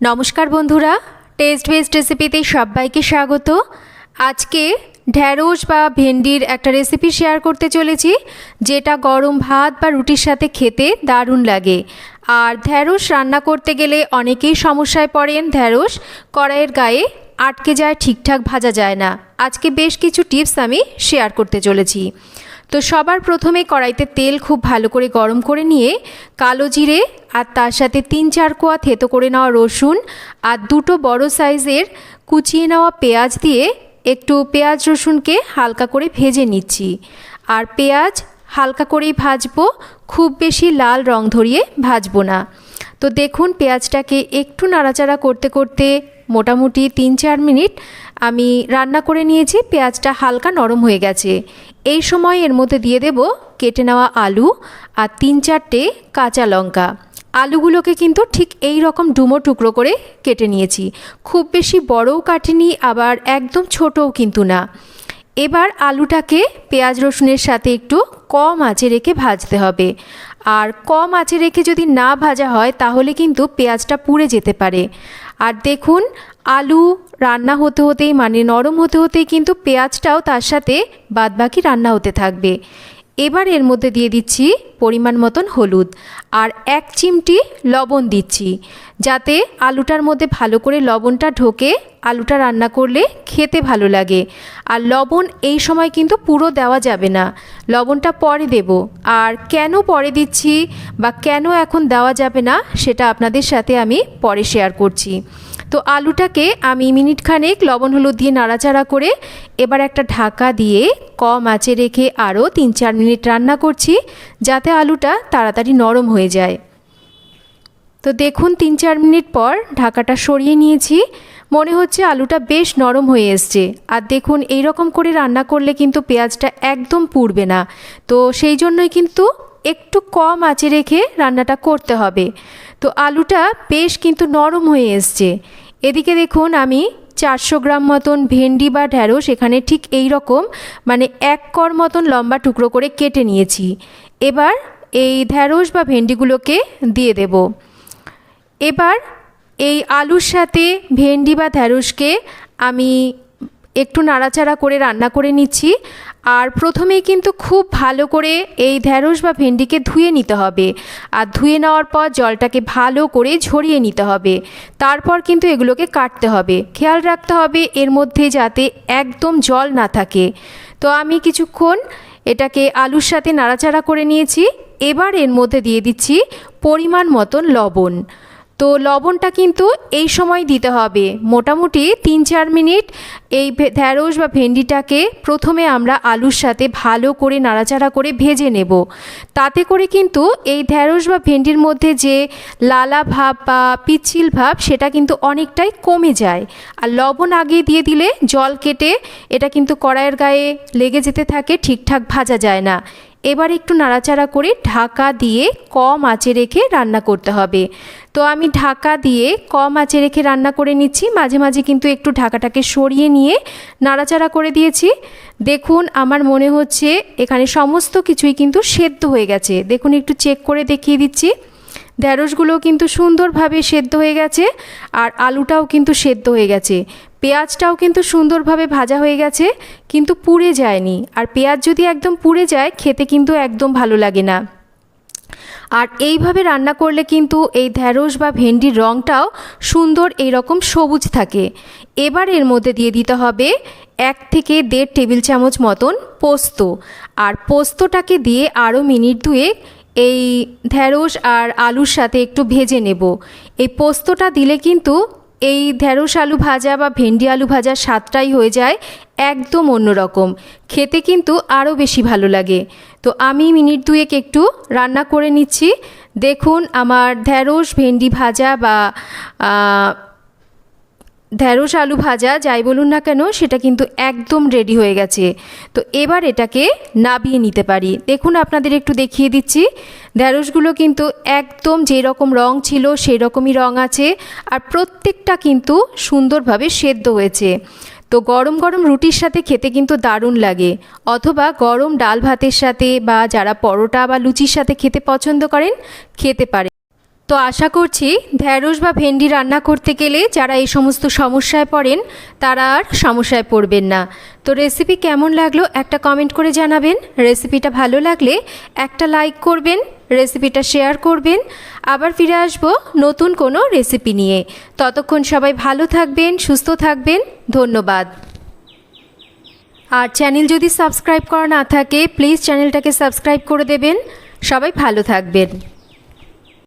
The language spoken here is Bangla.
নমস্কার বন্ধুরা টেস্ট বেস্ট রেসিপিতে সবাইকে স্বাগত। আজকে ঢ্যাঁড়স বা ভেন্ডির একটা রেসিপি শেয়ার করতে চলেছি, যেটা গরম ভাত বা রুটির সাথে খেতে দারুণ লাগে। আর ঢ্যাঁড়স রান্না করতে গেলে অনেকেই সমস্যায় পড়েন ঢ্যাঁড়স কড়াইয়ের গায়ে। আটকে যায়, ঠিকঠাক ভাজা যায় না। আজকে বেশ কিছু টিপস আমি শেয়ার করতে চলেছি। তো সবার প্রথমে কড়াইতে তেল খুব ভালো করে গরম করে নিয়ে, কালো জিরে আর তার সাথে তিন চার কোয়া থেতো করে নেওয়া রসুন আর দুটো বড় সাইজের কুচিয়ে নেওয়া পেঁয়াজ দিয়ে একটু পেঁয়াজ রসুনকে হালকা করে ভেজে নিচ্ছি। আর পেঁয়াজ হালকা করেই ভাজবো, খুব বেশি লাল রং ধরিয়ে ভাজবো না। তো দেখুন পেঁয়াজটাকে একটু নাড়াচাড়া করতে করতে মোটামুটি তিন চার মিনিট আমি রান্না করে নিয়েছি, পেঁয়াজটা হালকা নরম হয়ে গেছে। এই সময় এর মধ্যে দিয়ে দেব কেটে নেওয়া আলু আর তিন চারটে কাঁচা লঙ্কা। আলুগুলোকে কিন্তু ঠিক এই রকম ডুমো টুকরো করে কেটে নিয়েছি। খুব বেশি বড়ও কাটিনি, আবার একদম ছোটও কিন্তু না। এবার আলুটাকে পেঁয়াজ রসুনের সাথে একটু কম আঁচে রেখে ভাজতে হবে। আর কম আঁচে রেখে যদি না ভাজা হয়, তাহলে কিন্তু পেঁয়াজটা পুড়ে যেতে পারে। আর দেখুন, আলু রান্না হতে হতেই মানে নরম হতে হতেই কিন্তু পেঁয়াজটাও তার সাথে বাদবাকি রান্না হতে থাকবে। এবার এর মধ্যে দিয়ে দিচ্ছি পরিমাণ মতন হলুদ আর এক চিমটি লবণ দিচ্ছি। যাতে আলুটার মধ্যে ভালো করে লবণটা ঢোকে, আলুটা রান্না করলে খেতে ভালো লাগে। আর লবণ এই সময় কিন্তু পুরো দেওয়া যাবে না। লবণটা পরে দেব। আর কেন পরে দিচ্ছি বা কেন এখন দেওয়া যাবে না, সেটা আপনাদের সাথে আমি পরে শেয়ার করছি। তো আলুটাকে আমি মিনিট খানেক লবণ হলুদ দিয়ে নাড়াচাড়া করে এবার একটা ঢাকা দিয়ে কম আঁচে রেখে আরও তিন চার মিনিট রান্না করছি যাতে আলুটা তাড়াতাড়ি নরম হয়ে যায়। তো দেখুন তিন চার মিনিট পর ঢাকাটা সরিয়ে নিয়েছি। মনে হচ্ছে আলুটা বেশ নরম হয়ে এসছে। আর দেখুন এই রকম করে রান্না করলে কিন্তু পেঁয়াজটা একদম পুড়বে না। তো সেই জন্যই কিন্তু একটু কম আঁচে রেখে রান্নাটা করতে হবে। তো আলুটা বেশ কিন্তু নরম হয়ে এসছে। এদিকে দেখুন, আমি চারশো গ্রাম মতন ভেন্ডি বা ঢ্যাঁড়স এখানে ঠিক এই রকম মানে এক কর মতন লম্বা টুকরো করে কেটে নিয়েছি। এবার এই ঢ্যাঁড়স বা ভেন্ডিগুলোকে দিয়ে দেব। এবার এই আলুর সাথে ভেন্ডি বা ঢ্যাঁড়সকে আমি একটু নাড়াচাড়া করে রান্না করে নিচ্ছি। আর প্রথমেই কিন্তু খুব ভালো করে এই ঢ্যাঁড়স বা ভেন্ডিকে ধুয়ে নিতে হবে। আর ধুয়ে নেওয়ার পর জলটাকে ভালো করে ঝরিয়ে নিতে হবে। তারপর কিন্তু এগুলোকে কাটতে হবে। খেয়াল রাখতে হবে এর মধ্যে যাতে একদম জল না থাকে। তো আমি কিছুক্ষণ এটাকে আলুর সাথে নাড়াচাড়া করে নিয়েছি। এবার এর মধ্যে দিয়ে দিচ্ছি পরিমাণ মতন লবণ। তো লবণটা কিন্তু এই সময় দিতে হবে। মোটামুটি তিন চার মিনিট এই ঢ্যাঁড়স বা ভেন্ডিটাকে প্রথমে আমরা আলুর সাথে ভালো করে নাড়াচাড়া করে ভেজে নেব। তাতে করে কিন্তু এই ঢ্যাঁড়স বা ভেন্ডির মধ্যে যে লালা ভাব বা পিচ্ছিল ভাব সেটা কিন্তু অনেকটাই কমে যায়। আর লবণ আগে দিয়ে দিলে জল কেটে এটা কিন্তু কড়াইয়ের গায়ে লেগে যেতে থাকে, ঠিকঠাক ভাজা যায় না। এবার একটু নাড়াচাড়া করে ঢাকা দিয়ে কম আঁচে রেখে রান্না করতে হবে। তো আমি ঢাকা দিয়ে কম আঁচে রেখে রান্না করে নিচ্ছি। মাঝে মাঝে কিন্তু একটু ঢাকাটাকে সরিয়ে নিয়ে নাড়াচাড়া করে দিয়েছি। দেখুন, আমার মনে হচ্ছে এখানে সমস্ত কিছুই কিন্তু সেদ্ধ হয়ে গেছে। দেখুন, একটু চেক করে দেখিয়ে দিচ্ছি। ঢ্যাঁড়সগুলো কিন্তু সুন্দরভাবে সেদ্ধ হয়ে গেছে আর আলুটাও কিন্তু সেদ্ধ হয়ে গেছে। পেঁয়াজটাও কিন্তু সুন্দরভাবে ভাজা হয়ে গেছে, কিন্তু পুড়ে যায়নি। আর পেঁয়াজ যদি একদম পুড়ে যায়, খেতে কিন্তু একদম ভালো লাগে না। আর এইভাবে রান্না করলে কিন্তু এই ঢ্যাঁড়স বা ভেন্ডির রঙটাও সুন্দর এই রকম সবুজ থাকে। এবার এর মধ্যে দিয়ে দিতে হবে এক থেকে দেড় টেবিল চামচ মতন পোস্ত। আর পোস্তটাকে দিয়ে আরও মিনিট দুয়েক এই ঢ্যাঁড়স আর আলুর সাথে একটু ভেজে নেব। এই পোস্তটা দিলে কিন্তু এই ঢ্যাঁড়স আলু ভাজা বা ভেন্ডি আলু ভাজার স্বাদটাই হয়ে যায় একদম অন্যরকম। খেতে কিন্তু আরও বেশি ভালো লাগে। তো আমি মিনিট দুয়েক একটু রান্না করে নিচ্ছি। দেখুন, আমার ঢ্যাঁড়স ভেন্ডি ভাজা বা ঢ্যাঁড়স, আলু ভাজা, যাই বলুন না কেন, সেটা কিন্তু একদম রেডি হয়ে গেছে। তো এবার এটাকে নাবিয়ে নিতে পারি। দেখুন, আপনাদের একটু দেখিয়ে দিচ্ছি। ঢ্যাঁড়সগুলো কিন্তু একদম যেরকম রং ছিল সেই রকমই রং আছে আর প্রত্যেকটা কিন্তু সুন্দরভাবে সেদ্ধ হয়েছে। তো গরম গরম রুটির সাথে খেতে কিন্তু দারুণ লাগে। অথবা গরম ডাল ভাতের সাথে বা যারা পরোটা বা লুচির সাথে খেতে পছন্দ করেন, খেতে পারে তো আশা করছি ঢ্যাঁড়স বা ভেন্ডি রান্না করতে গেলে যারা এই সমস্ত সমস্যায় পড়েন, তারা আর সমস্যায় পড়বেন না। তো রেসিপি কেমন লাগল একটা কমেন্ট করে জানাবেন। রেসিপিটা ভালো লাগলে একটা লাইক করবেন রেসিপিটা শেয়ার করবেন। আবার ফিরে আসব নতুন কোনো রেসিপি নিয়ে। ততক্ষণ সবাই ভালো থাকবেন, সুস্থ থাকবেন। ধন্যবাদ। আর চ্যানেল যদি সাবস্ক্রাইব করা না থাকে প্লিজ চ্যানেলটাকে সাবস্ক্রাইব করে দেবেন। সবাই ভালো থাকবেন।